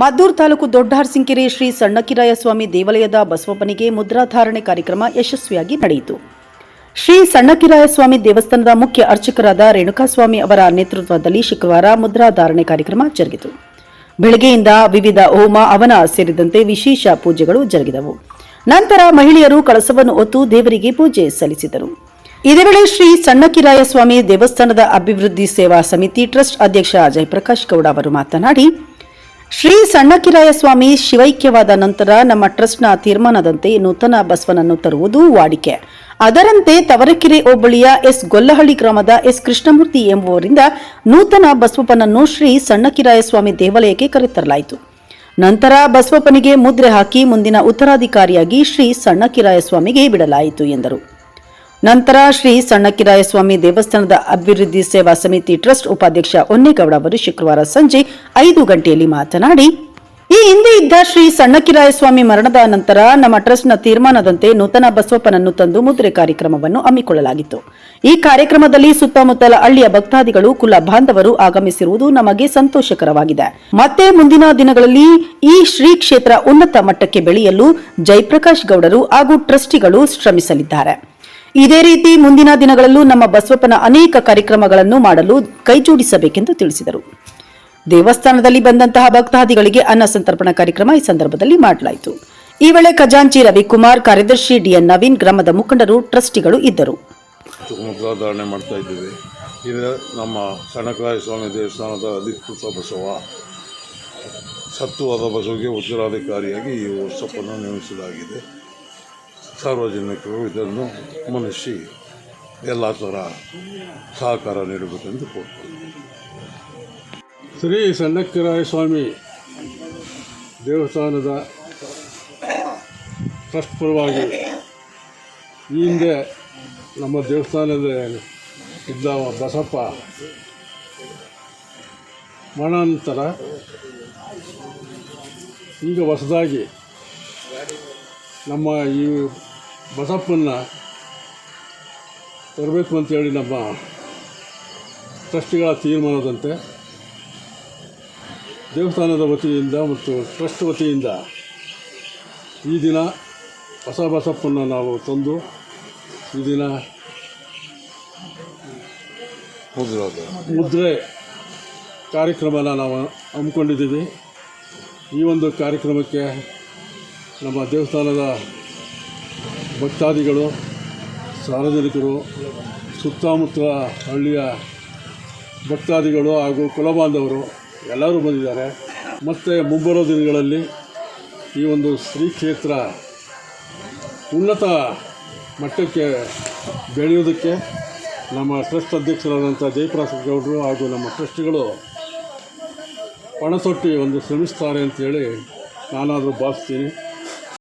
ಮದ್ದೂರು ತಾಲೂಕು ದೊಡ್ಡಹರ್ಸಿಂಕೆರೆ ಶ್ರೀ ಸಣ್ಣಕಿರಾಯ ಸ್ವಾಮಿ ದೇವಾಲಯದ ಬಸವಪ್ಪನಿಗೆ ಮುದ್ರಾಧಾರಣೆ ಕಾರ್ಯಕ್ರಮ ಯಶಸ್ವಿಯಾಗಿ ನಡೆಯಿತು. ಶ್ರೀ ಸಣ್ಣಕಿರಾಯ ಸ್ವಾಮಿ ದೇವಸ್ಥಾನದ ಮುಖ್ಯ ಅರ್ಚಕರಾದ ರೇಣುಕಾಸ್ವಾಮಿ ಅವರ ನೇತೃತ್ವದಲ್ಲಿ ಶುಕ್ರವಾರ ಮುದ್ರಾಧಾರಣೆ ಕಾರ್ಯಕ್ರಮ ಜರುಗಿತು. ಬೆಳಗ್ಗೆಯಿಂದ ವಿವಿಧ ಹೋಮ, ಅವನ ಸೇರಿದಂತೆ ವಿಶೇಷ ಪೂಜೆಗಳು ಜರುಗಿದವು. ನಂತರ ಮಹಿಳೆಯರು ಕಳಸವನ್ನು ಹೊತ್ತು ದೇವರಿಗೆ ಪೂಜೆ ಸಲ್ಲಿಸಿದರು. ಇದೇ ವೇಳೆ ಶ್ರೀ ಸಣ್ಣಕಿರಾಯ ಸ್ವಾಮಿ ದೇವಸ್ಥಾನದ ಅಭಿವೃದ್ಧಿ ಸೇವಾ ಸಮಿತಿ ಟ್ರಸ್ಟ್ ಅಧ್ಯಕ್ಷ ಜಯಪ್ರಕಾಶ್ ಗೌಡ ಅವರು ಮಾತನಾಡಿ ಶ್ರೀ ಸಣ್ಣಕಿರಾಯ ಸ್ವಾಮಿ ಶಿವೈಕ್ಯವಾದ ನಂತರ ನಮ್ಮ ಟ್ರಸ್ಟ್ನ ತೀರ್ಮಾನದಂತೆ ನೂತನ ಬಸವನನ್ನು ತರುವುದು ವಾಡಿಕೆ. ಅದರಂತೆ ತವರಕೆರೆ ಹೋಬಳಿಯ ಎಸ್ ಗೊಲ್ಲಹಳ್ಳಿ ಗ್ರಾಮದ ಎಸ್ ಕೃಷ್ಣಮೂರ್ತಿ ಎಂಬುವರಿಂದ ನೂತನ ಬಸವಪ್ಪನನ್ನು ಶ್ರೀ ಸಣ್ಣಕಿರಾಯ ಸ್ವಾಮಿ ದೇವಾಲಯಕ್ಕೆ ಕರೆತರಲಾಯಿತು. ನಂತರ ಬಸವಪ್ಪನಿಗೆ ಮುದ್ರೆ ಹಾಕಿ ಮುಂದಿನ ಉತ್ತರಾಧಿಕಾರಿಯಾಗಿ ಶ್ರೀ ಸಣ್ಣಕಿರಾಯ ಸ್ವಾಮಿಗೆ ಬಿಡಲಾಯಿತು ಎಂದರು. ನಂತರ ಶ್ರೀ ಸಣ್ಣಕಿರಾಯಸ್ವಾಮಿ ದೇವಸ್ಥಾನದ ಅಭಿವೃದ್ಧಿ ಸೇವಾ ಸಮಿತಿ ಟ್ರಸ್ಟ್ ಉಪಾಧ್ಯಕ್ಷ ಹೊನ್ನೇಗೌಡ ಅವರು ಶುಕ್ರವಾರ ಸಂಜೆ ಐದು ಗಂಟೆಯಲ್ಲಿ ಮಾತನಾಡಿ, ಈ ಹಿಂದೆ ಇದ್ದ ಶ್ರೀ ಸಣ್ಣಕಿರಾಯಸ್ವಾಮಿ ಮರಣದ ನಂತರ ನಮ್ಮ ಟ್ರಸ್ಟ್ನ ತೀರ್ಮಾನದಂತೆ ನೂತನ ಬಸವಪ್ಪನನ್ನು ತಂದು ಮುದ್ರೆ ಕಾರ್ಯಕ್ರಮವನ್ನು ಹಮ್ಮಿಕೊಳ್ಳಲಾಗಿತ್ತು. ಈ ಕಾರ್ಯಕ್ರಮದಲ್ಲಿ ಸುತ್ತಮುತ್ತಲ ಹಳ್ಳಿಯ ಭಕ್ತಾದಿಗಳು, ಕುಲ ಬಾಂಧವರು ಆಗಮಿಸಿರುವುದು ನಮಗೆ ಸಂತೋಷಕರವಾಗಿದೆ. ಮತ್ತೆ ಮುಂದಿನ ದಿನಗಳಲ್ಲಿ ಈ ಶ್ರೀ ಕ್ಷೇತ್ರ ಉನ್ನತ ಮಟ್ಟಕ್ಕೆ ಬೆಳೆಯಲು ಜಯಪ್ರಕಾಶ್ ಗೌಡರು ಹಾಗೂ ಟ್ರಸ್ಟಿಗಳು ಶ್ರಮಿಸಲಿದ್ದಾರೆ. ಇದೇ ರೀತಿ ಮುಂದಿನ ದಿನಗಳಲ್ಲೂ ನಮ್ಮ ಬಸವಪ್ಪನ ಅನೇಕ ಕಾರ್ಯಕ್ರಮಗಳನ್ನು ಮಾಡಲು ಕೈಜೋಡಿಸಬೇಕೆಂದು ತಿಳಿಸಿದರು. ದೇವಸ್ಥಾನದಲ್ಲಿ ಬಂದಂತಹ ಭಕ್ತಾದಿಗಳಿಗೆ ಅನ್ನ ಸಂತರ್ಪಣ ಕಾರ್ಯಕ್ರಮ ಈ ಸಂದರ್ಭದಲ್ಲಿ ಮಾಡಲಾಯಿತು. ಈ ವೇಳೆ ಖಜಾಂಚಿ ರವಿಕುಮಾರ್ ಕಾರ್ಯದರ್ಶಿ ಡಿಎನ್ ನವೀನ್ ಗ್ರಾಮದ ಮುಖಂಡರು, ಟ್ರಸ್ಟಿಗಳು ಇದ್ದರು. ಮಾಡ್ತಾ ಇದ್ದೀವಿ. ಇದು ನಮ್ಮ ಸ್ವಾಮಿ ದೇವಸ್ಥಾನದ ಅಧಿಕೃತ ಬಸವ ಬಸವಿಗೆ ಉತ್ತರಾಧಿಕಾರಿಯಾಗಿ ಈ ಉತ್ಸವವನ್ನು ನೇಮಿಸಲಾಗಿದೆ ಸಾರ್ವಜನಿಕರು ಇದನ್ನು ಮನಸ್ಸಿ ಎಲ್ಲ ಥರ ಸಹಕಾರ ನೀಡಬೇಕೆಂದು ಕೋರ್ತೀನಿ ಶ್ರೀ ಸಣ್ಣಕ್ಕಿರಾಯ ಸ್ವಾಮಿ ದೇವಸ್ಥಾನದ ಟ್ರಸ್ಟ್ ಪರವಾಗಿ ಈ ಹಿಂದೆ ನಮ್ಮ ದೇವಸ್ಥಾನದ ಇದ್ದ ಬಸಪ್ಪ ಮರಣಾನಂತರ ಈಗ ಹೊಸದಾಗಿ ನಮ್ಮ ಈ ಬಸಪ್ಪನ್ನ ತರಬೇಕು ಅಂತೇಳಿ ನಮ್ಮ ಟ್ರಸ್ಟಿಗಳ ತೀರ್ಮಾನದಂತೆ ದೇವಸ್ಥಾನದ ವತಿಯಿಂದ ಮತ್ತು ಟ್ರಸ್ಟ್ ವತಿಯಿಂದ ಈ ದಿನ ಹೊಸ ಬಸಪ್ಪನ್ನು ನಾವು ತಂದು ಈ ದಿನ ಮುದ್ರೆ ಕಾರ್ಯಕ್ರಮನ ನಾವು ಹಮ್ಮಿಕೊಂಡಿದ್ದೀವಿ. ಈ ಒಂದು ಕಾರ್ಯಕ್ರಮಕ್ಕೆ ನಮ್ಮ ದೇವಸ್ಥಾನದ ಭಕ್ತಾದಿಗಳು, ಸಾರ್ವಜನಿಕರು, ಸುತ್ತಮುತ್ತ ಹಳ್ಳಿಯ ಭಕ್ತಾದಿಗಳು ಹಾಗೂ ಕುಲಬಾಂಧವರು ಎಲ್ಲರೂ ಬಂದಿದ್ದಾರೆ. ಮತ್ತು ಮುಂಬರುವ ದಿನಗಳಲ್ಲಿ ಈ ಒಂದು ಶ್ರೀ ಕ್ಷೇತ್ರ ಉನ್ನತ ಮಟ್ಟಕ್ಕೆ ಬೆಳೆಯೋದಕ್ಕೆ ನಮ್ಮ ಟ್ರಸ್ಟ್ ಅಧ್ಯಕ್ಷರಾದಂಥ ಜಯಪ್ರಕಾಶ್ ಗೌಡರು ಹಾಗೂ ನಮ್ಮ ಟ್ರಸ್ಟಿಗಳು ಪಣತೊಟ್ಟಿ ಒಂದು ಶ್ರಮಿಸ್ತಾರೆ ಅಂತೇಳಿ ನಾನಾದರೂ ಭಾವಿಸ್ತೀನಿ.